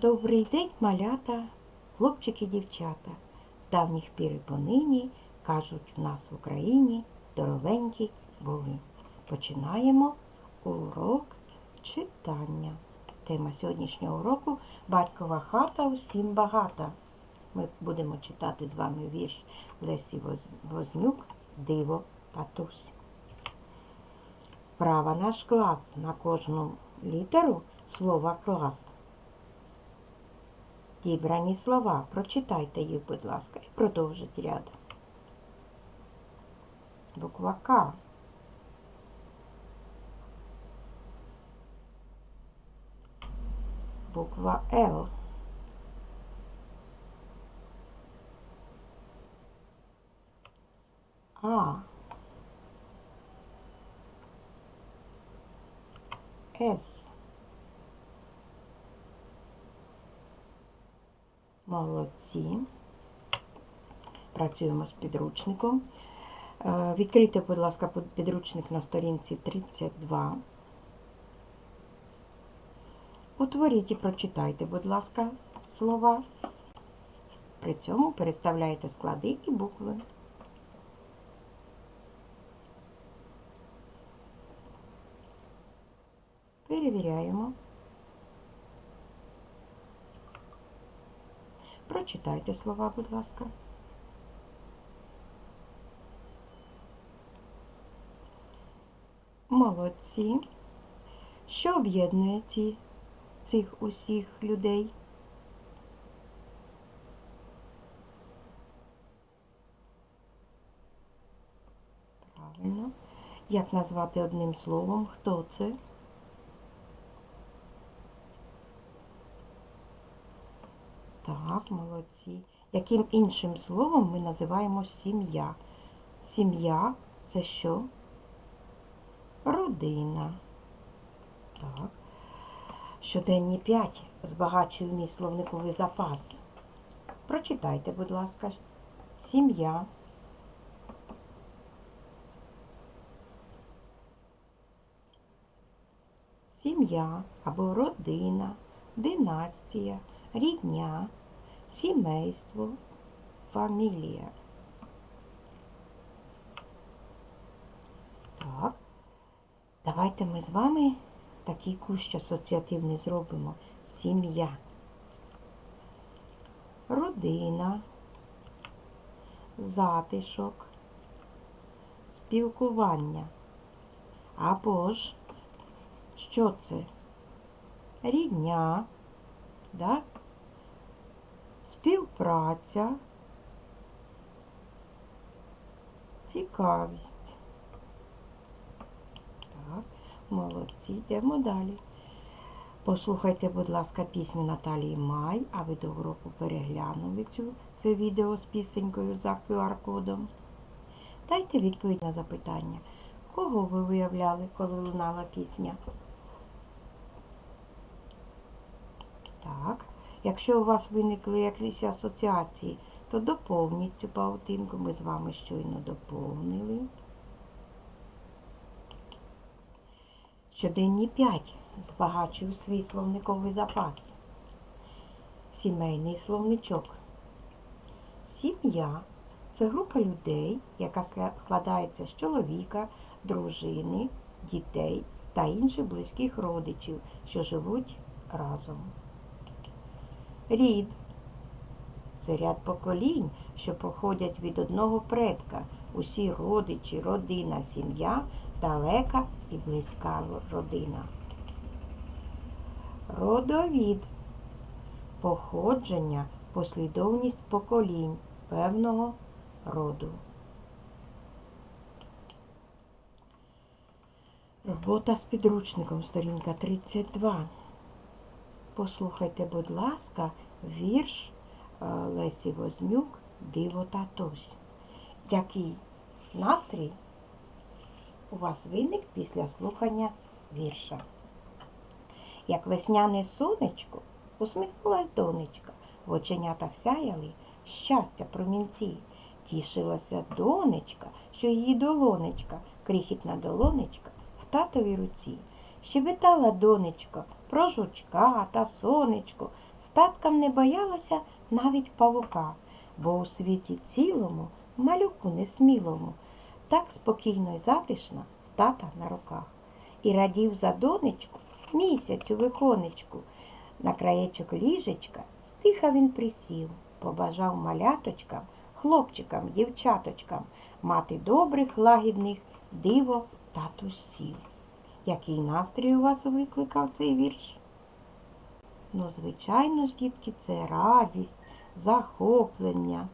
Добрий день, малята, хлопчики, дівчата. З давніх пір і понині кажуть в нас в Україні здоровенькі були. Починаємо урок читання. Тема сьогоднішнього уроку Батькова хата усім багата. Ми будемо читати з вами вірш Лесі Вознюк Диво татусь. Права наш клас на кожну літеру слова клас. Дібрані слова. Прочитайте їх, будь ласка, і продовжіть ряд. Буква К. Буква Л. А. С. Молодці. Працюємо з підручником. Е, Відкрийте, будь ласка, підручник на сторінці 32. Утворіть і прочитайте, будь ласка, слова. При цьому переставляйте склади і букви. Перевіряємо. Прочитайте слова, будь ласка. Молодці. Що об'єднує ці, цих усіх людей? Правильно. Як назвати одним словом? Хто це? Так, молодці. Яким іншим словом ми називаємо сім'я? Сім'я це що? Родина. Так. Щоденні 5 збагачує мій словниковий запас. Прочитайте, будь ласка, сім'я. Сім'я або родина, династія, рідня, сімейство, фамілія. Так. Давайте ми з вами такий кущ асоціативний зробимо. Сім'я. Родина, затишок, спілкування. Або ж, що це? Рідня, да? Співпраця, цікавість. Так, молодці, йдемо далі. Послухайте, будь ласка, пісню Наталії Май, а ви до уроку переглянули цю, це відео з пісенькою за QR-кодом. Дайте відповідь на запитання. Кого ви виявляли, коли лунала пісня? Так. Якщо у вас виникли якісь асоціації, то доповніть цю паутинку. Ми з вами щойно доповнили. Щоденні 5 збагачую свій словниковий запас. Сімейний словничок. Сім'я це група людей, яка складається з чоловіка, дружини, дітей та інших близьких родичів, що живуть разом. Рід це ряд поколінь, що походять від одного предка. Усі родичі, родина, сім'я, далека і близька родина. Родовід походження, послідовність поколінь певного роду. Робота з підручником, сторінка 32. Послухайте, будь ласка, вірш е, Лесі Вознюк Диво татусь. Який настрій у вас виник після слухання вірша? Як весняне сонечко, усміхнулась донечка, в оченятах сяяли щастя промінці. Тішилася донечка, що її долонечка, крихітна долонечка в татовій руці. Щебетала донечка про жучка та сонечко, Статкам не боялася навіть павука, бо у світі цілому, малюку несмілому, так спокійно й затишно тата на руках. І радів за донечку місяцю виконечку. На краєчок ліжечка стиха він присів, побажав маляточкам, хлопчикам, дівчаточкам мати добрих, лагідних диво татусів. Який настрій у вас викликав цей вірш? Ну, звичайно ж, дітки, це радість, захоплення.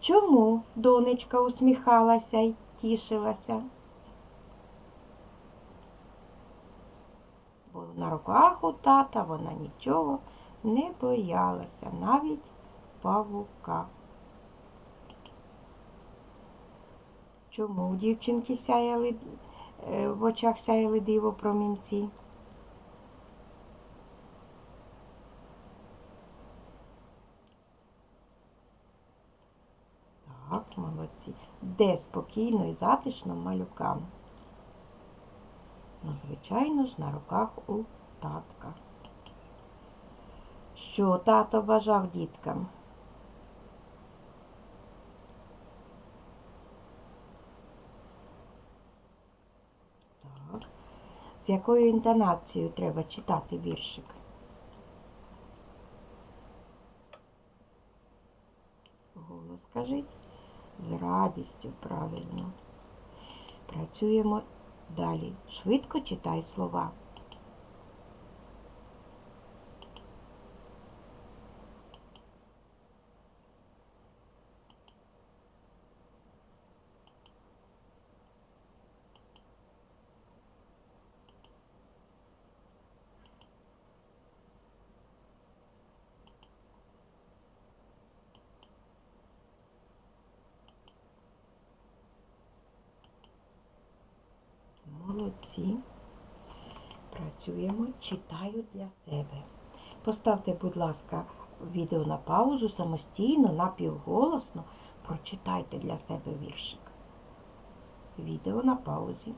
Чому донечка усміхалася й тішилася? Бо на руках у тата вона нічого не боялася, навіть павука. Чому у дівчинки сяяли в очах сяяли диво промінці? Так, молодці. Де спокійно і затишно малюкам? Ну, звичайно ж, на руках у татка. Що тато бажав діткам? Так. З якою інтонацією треба читати віршик? Голос скажіть. З радістю, правильно. Працюємо далі. Швидко читай слова. Молодці. Працюємо, читаю для себе. Поставте, будь ласка, відео на паузу самостійно, напівголосно. Прочитайте для себе віршик. Відео на паузі.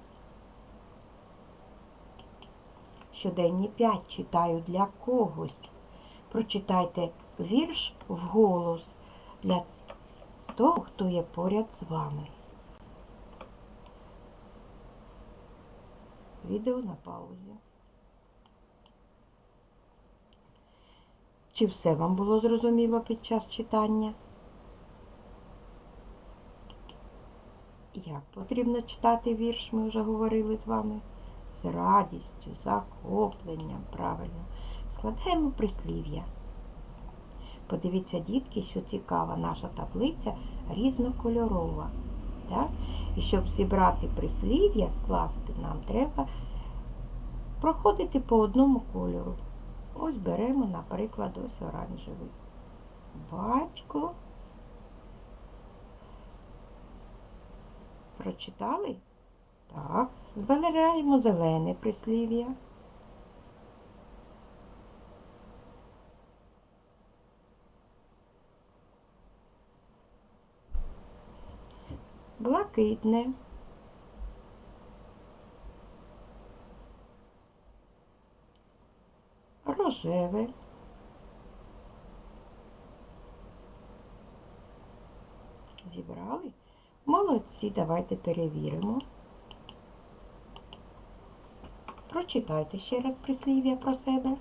Щоденні 5 читаю для когось. Прочитайте вірш вголос для того, хто є поряд з вами. Відео на паузі. Чи все вам було зрозуміло під час читання? Як потрібно читати вірш, ми вже говорили з вами. З радістю, захопленням, правильно. Складаємо прислів'я. Подивіться, дітки, що цікава наша таблиця різнокольорова. Так? І щоб зібрати прислів'я, скласти, нам треба проходити по одному кольору. Ось беремо, наприклад, ось оранжевий. Батько. Прочитали? Так. Збираємо зелене прислів'я. Блакитне. Рожеве. Зібрали? Молодці, давайте перевіримо. Прочитайте ще раз прислів'я про себе.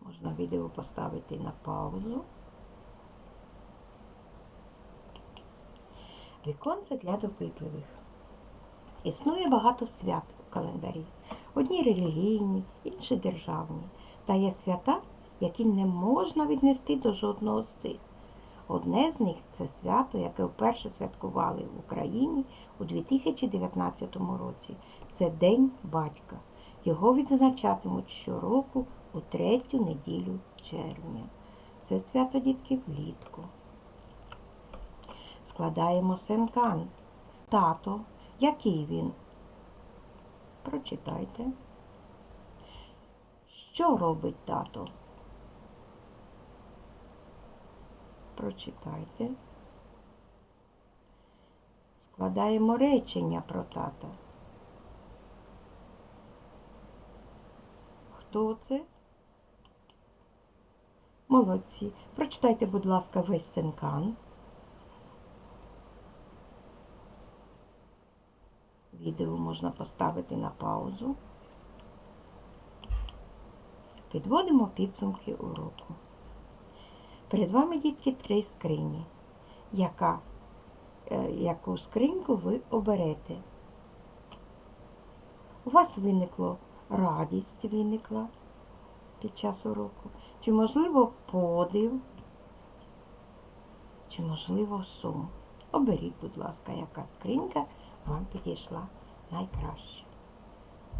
Можна відео поставити на паузу. Віконце для допитливих. Існує багато свят у календарі. Одні релігійні, інші державні. Та є свята, які не можна віднести до жодного з цих. Одне з них це свято, яке вперше святкували в Україні у 2019 році. Це День батька. Його відзначатимуть щороку у третю неділю червня. Це свято дітки влітку. Складаємо сенкан. Тато. Який він? Прочитайте. Що робить тато? Прочитайте. Складаємо речення про тата. Хто це? Молодці. Прочитайте, будь ласка, весь цинкан. Відео можна поставити на паузу. Підводимо підсумки уроку. Перед вами, дітки, три скрині. Яка, е, яку скриньку ви оберете? У вас виникло радість виникла під час уроку, чи можливо подив, чи можливо сум. Оберіть, будь ласка, яка скринька вам підійшла найкраще.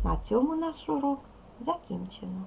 На цьому наш урок закінчено.